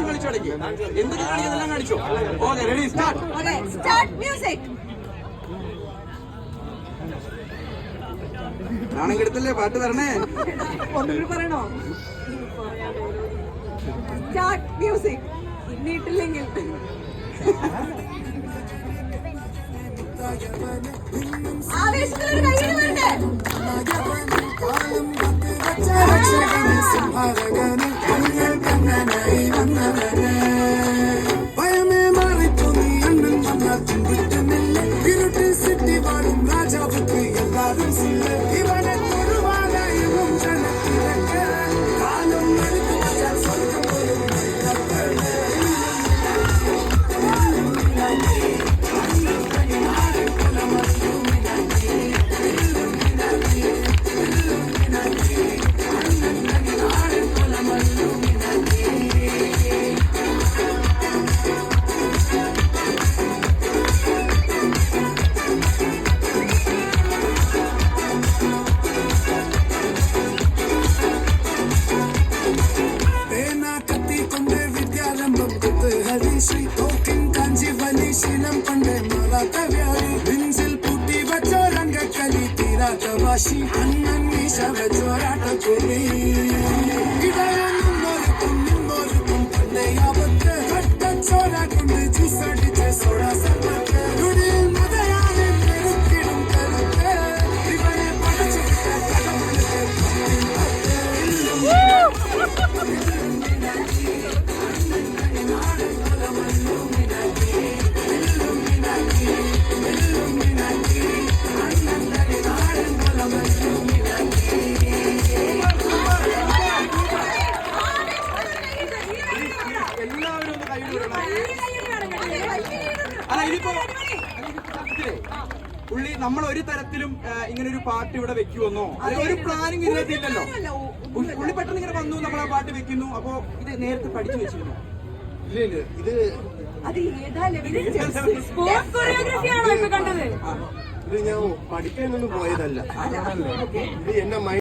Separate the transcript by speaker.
Speaker 1: Dance കളിച്ചു അടക്കി. എന്തൊക്കെ കാണിക്കുന്നതെല്ലാം കാണിച്ചോ? Okay ready start
Speaker 2: okay start music
Speaker 1: നാണം കെടുത്തല്ലേ പാട്ട് തരണേ.
Speaker 2: പറയണോ? സ്റ്റാർട്ട് മ്യൂസിക് ഇന്നിട്ടില്ലെങ്കിൽ ആവേശത്തിലൊരു കയ്യിൽ
Speaker 3: വാശി അണ്ണൻ മീശ വെച്ചോരാട്ട കുറി ഇടയൊന്നും നിന്നോർക്കും തന്നെ ആപത്ത് കട്ടച്ചോര
Speaker 1: ഇതിപ്പോ പുള്ളി നമ്മൾ ഒരു തരത്തിലും ഇങ്ങനെ ഒരു പാട്ട് ഇവിടെ വെക്കുമെന്നോ? ഒരു പ്ലാനിങ് ഇതിനകത്ത് ഇല്ലല്ലോ. പുള്ളി പെട്ടെന്ന് ഇങ്ങനെ വന്നു നമ്മൾ ആ പാട്ട് വെക്കുന്നു. അപ്പോ ഇത് നേരത്തെ പഠിച്ചു വെച്ചിരുന്നു?
Speaker 4: ഇല്ല ഇല്ല. ഇത്
Speaker 2: അത് ഏതാ ലെവലിൽ സ്പോർട്സ് കൊറിയോഗ്രഫി ആണോ ഇപ്പൊ കണ്ടത്?
Speaker 4: ഇത് ഞാൻ പഠിക്കാനൊന്നും പോയതല്ല. ഇത് എന്നെ